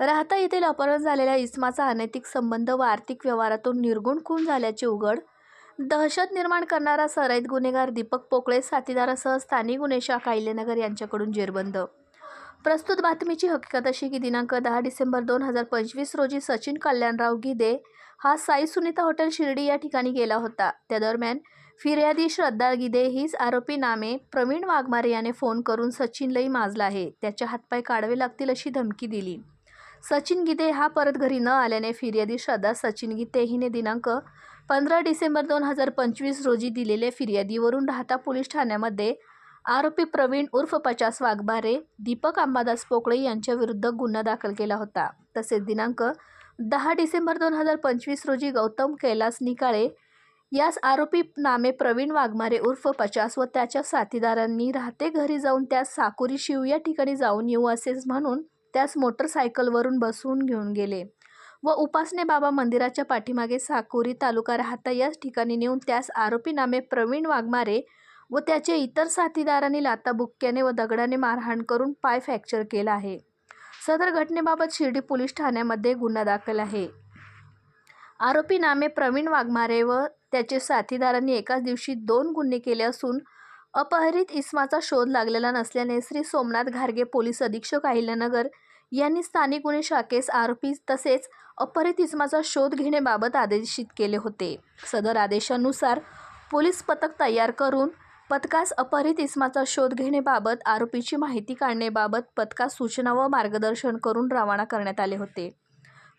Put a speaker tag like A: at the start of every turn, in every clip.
A: राहता येथील अपहरण झालेल्या इस्माचा अनैतिक संबंध व आर्थिक व्यवहारातून निर्गुण खून झाल्याचे उघड. दहशत निर्माण करणारा सराईत गुन्हेगार दीपक पोकळे साथीदारासह स्थानिक गुन्हे शाखा अहिल्यानगर यांच्याकडून जेरबंद. प्रस्तुत बातमीची हकीकत अशी की दिनांक दहा डिसेंबर दोन हजार पंचवीस रोजी सचिन कल्याणराव गिदे हा साई सुनीता हॉटेल शिर्डी या ठिकाणी गेला होता. त्या दरम्यान फिर्यादी श्रद्धा गिदे हीच आरोपी नामे प्रवीण वाघमारे याने फोन करून सचिन लई माजला आहे. त्याचे हातपाय काढावे लागतील अशी धमकी दिली. सचिन गीते हा परत घरी न आल्याने फिर्यादी श्रद्धा सचिन गीते हिने दिनांक पंधरा डिसेंबर दोन हजार पंचवीस रोजी दिलेल्या फिर्यादीवरून राहता पोलीस ठाण्यामध्ये आरोपी प्रवीण उर्फ पचास वाघबारे दीपक अंबादास पोकळे यांच्याविरुद्ध गुन्हा दाखल केला होता. तसेच दिनांक दहा डिसेंबर दोन हजार पंचवीस रोजी गौतम कैलास निकाळे यास आरोपी नामे प्रवीण वाघमारे उर्फ पचास व त्याच्या साथीदारांनी राहते घरी जाऊन त्यास साकुरी शिव या ठिकाणी जाऊन येऊ असेच म्हणून त्यास मोटरसायकलवरून बसवून घेऊन गेले व उपासने बाबा मंदिराच्या पाठीमागे साकुरी तालुका राहता याच ठिकाणी नेऊन त्यास आरोपी नामे प्रवीण वाघमारे व त्याचे इतर साथीदारांनी लाताबुक्क्याने व दगडाने मारहाण करून पाय फ्रॅक्चर केला आहे. सदर घटनेबाबत शिर्डी पोलीस ठाण्यामध्ये गुन्हा दाखल आहे. आरोपी नामे प्रवीण वाघमारे व त्याचे साथीदारांनी एकाच दिवशी दोन गुन्हे केले असून अपहरित इस्माचा शोध लागलेला नसल्याने श्री सोमनाथ घारगे पोलीस अधीक्षक अहिल्यानगर यांनी स्थानिक गुन्हे शाखेस आरोपी तसेच अपहरित इस्माचा शोध घेण्याबाबत आदेशित केले होते. सदर आदेशानुसार पोलीस पथक तयार करून पथकास अपहरित इस्माचा शोध घेण्याबाबत आरोपीची माहिती काढण्याबाबत पथकास सूचना व मार्गदर्शन करून रवाना करण्यात आले होते.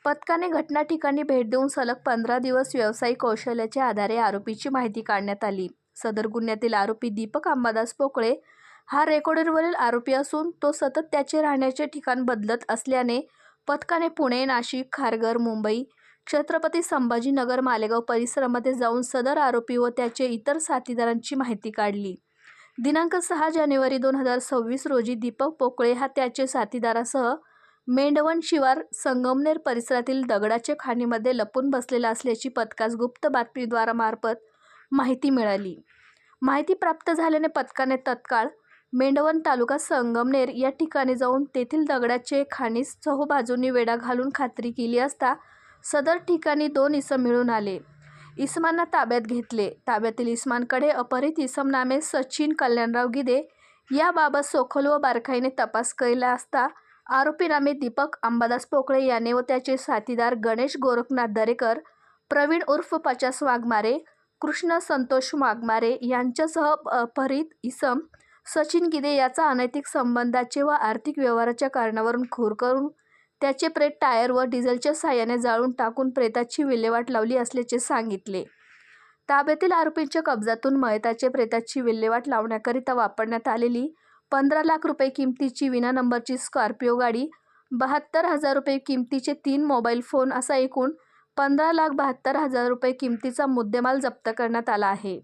A: पथकाने घटना ठिकाणी भेट देऊन सलग पंधरा दिवस व्यावसायिक कौशल्याच्या आधारे आरोपीची माहिती काढण्यात आली. सदर गुन्ह्यातील आरोपी दीपक अंबादास पोकळे हा रेकॉर्डरवरील आरोपी असून तो सतत त्याचे राहण्याचे ठिकाण बदलत असल्याने पथकाने पुणे नाशिक खारघर मुंबई छत्रपती संभाजीनगर मालेगाव परिसरामध्ये जाऊन सदर आरोपी व त्याचे इतर साथीदारांची माहिती काढली. दिनांक सहा जानेवारी दोन हजार सव्वीस रोजी दीपक पोकळे हा त्याचे साथीदारासह मेंढवण शिवार संगमनेर परिसरातील दगडाच्या खाणीमध्ये लपून बसलेला असल्याची पथकास गुप्त बातमीद्वारामार्फत मार्फत माहिती मिळाली. माहिती प्राप्त झाल्याने पथकाने तत्काळ मेंढवण तालुका संगमनेर या ठिकाणी जाऊन तेथील दगडाचे खाणीस चहूबाजूंनी वेढा घालून खात्री केली असता सदर ठिकाणी दोन इसम मिळून आले. इसमांना ताब्यात घेतले. ताब्यातील इसमांकडे अपहरित इसम नामे सचिन कल्याणराव गिदे याबाबत सोखोल व बारकाईने तपास केला असता आरोपी नामे दीपक अंबादास पोकळे याने व त्याचे साथीदार गणेश गोरखनाथ दरेकर प्रवीण उर्फ पचास वाघमारे कृष्ण संतोष वाघमारे यांच्यासह अपहरित इसम सचिन गिदे याचा अनैतिक संबंधाचे व आर्थिक व्यवहाराच्या कारणावरून खूर करून त्याचे प्रेत टायर व डिझेलच्या साहाय्याने जाळून टाकून प्रेताची विल्हेवाट लावली असल्याचे सांगितले. ताब्यातील आरोपींच्या कब्जातून मयताचे प्रेताची विल्हेवाट लावण्याकरिता वापरण्यात आलेली पंधरा लाख रुपये किमतीची विना नंबरची स्कॉर्पिओ गाडी बहात्तर हजार रुपये किमतीचे तीन मोबाईल फोन असा एकूण पंधरा लाख बहात्तर हजार रुपये किमतीचा मुद्देमाल जप्त करण्यात आला आहे.